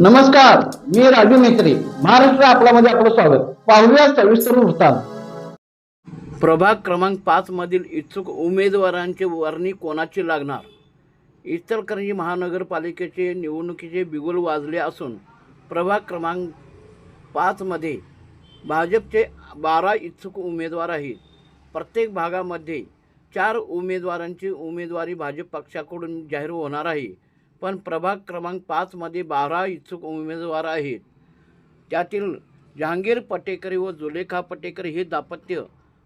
नमस्कार मी राजू मेत्री महाराष्ट्र आपल्यामध्ये आपलं स्वागत. पाहूया सविस्तर वृत्तांत. प्रभाग क्रमांक पाच मधील इच्छुक उमेदवारांची वर्णी कोणाची लागणार? इचलकरंजी महानगरपालिकेचे निवडणुकीचे बिगुल वाजले असून प्रभाग क्रमांक पाचमध्ये भाजपचे बारा इच्छुक उमेदवार आहेत. प्रत्येक भागामध्ये चार उमेदवारांची उमेदवारी भाजप पक्षाकडून जाहीर होणार आहे. पण प्रभाग क्रमांक पाचमध्ये बारा इच्छुक उमेदवार आहेत. त्यातील जहांगीर पटेकरी व जुलेखा पटेकर हे दाम्पत्य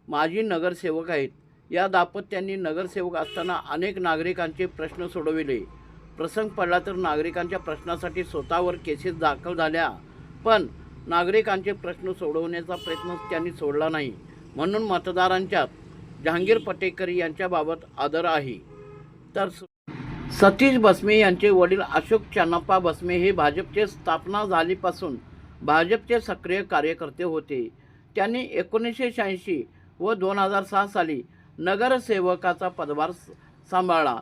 माजी नगरसेवक आहेत. या दाम्पत्यांनी नगरसेवक असताना अनेक नागरिकांचे प्रश्न सोडविले. प्रसंग पडला तर नागरिकांच्या प्रश्नासाठी स्वतःवर केसेस दाखल झाल्या पण नागरिकांचे प्रश्न सोडवण्याचा प्रयत्न त्यांनी सोडला नाही. म्हणून मतदारांच्यात जहांगीर पटेकरी यांच्याबाबत आदर आहे. तर सतीश भस्मे यांचे वडील अशोक चन्नप्पा भस्मे हे भाजपचे स्थापना झालीपासून भाजपचे सक्रिय कार्यकर्ते होते. त्यांनी एकोणीसशे शहाऐंशी व दोन हजार सहा साली नगरसेवकाचा पदभार सांभाळला.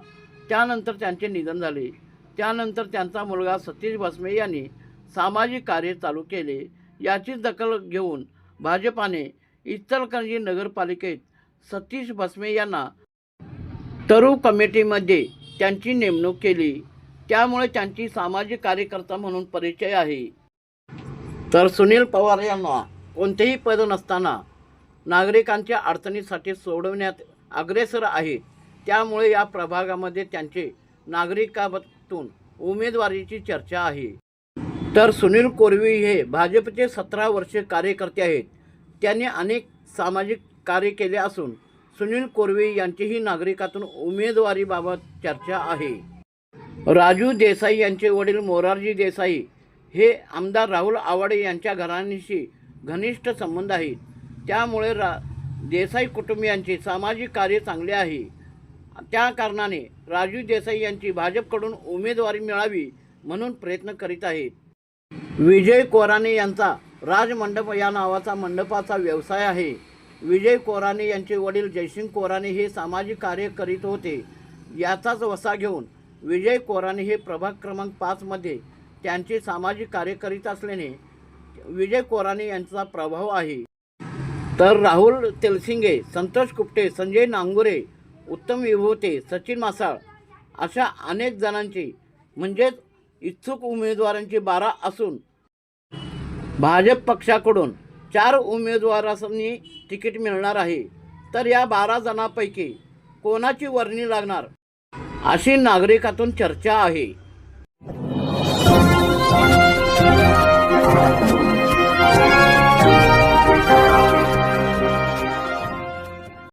त्यानंतर त्यांचे निधन झाले. त्यानंतर त्यांचा मुलगा सतीश भस्मे यांनी सामाजिक कार्य चालू केले. याची दखल घेऊन भाजपाने इचलकरंजी नगरपालिकेत सतीश भस्मे यांना तरु कमिटीमध्ये त्यांची नेमणूक केली. त्यामुळे त्यांची सामाजिक कार्यकर्ता म्हणून परिचय आहे. तर सुनील पवार यांना कोणतेही पद नसताना नागरिकांच्या अडचणीसाठी सोडवण्यात अग्रेसर आहे. त्यामुळे या प्रभागामध्ये त्यांचे नागरिकातून उमेदवारीची चर्चा आहे. तर सुनील कोरवी हे भाजपचे सतरा वर्षे कार्यकर्ते आहेत. त्यांनी अनेक सामाजिक कार्य केले असून सुनील कोरवे यांचीही नागरिकातून उमेदवारीबाबत चर्चा आहे. राजू देसाई यांचे वडील मोरारजी देसाई हे आमदार राहुल आवाडे यांच्या घराण्याशी घनिष्ठ संबंध आहेत. त्यामुळे रा देसाई कुटुंबियांचे सामाजिक कार्य चांगले आहे. त्या कारणाने राजू देसाई यांची भाजपकडून उमेदवारी मिळावी म्हणून प्रयत्न करीत आहेत. विजय कोराणे यांचा राजमंडप या नावाचा मंडपाचा व्यवसाय आहे. विजय कोराणे यांचे वडील जयसिंग कोराणे हे सामाजिक कार्य करीत होते. याचाच वसा घेऊन विजय कोराणे हे प्रभाग क्रमांक पाचमध्ये त्यांचे सामाजिक कार्य करीत असल्याने विजय कोराणे यांचा प्रभाव आहे. तर राहुल तेलसिंगे संतोष कुपटे संजय नांगुरे उत्तम विभूते सचिन मासाळ अशा अनेक जणांची म्हणजेच इच्छुक उमेदवारांची बारा असून भाजप पक्षाकडून चार उमेदवारांनी तिकीट मिळणार आहे. तर या बारा जणांपैकी कोणाची वर्णी लागणार? अशी नागरिकातून चर्चा आहे.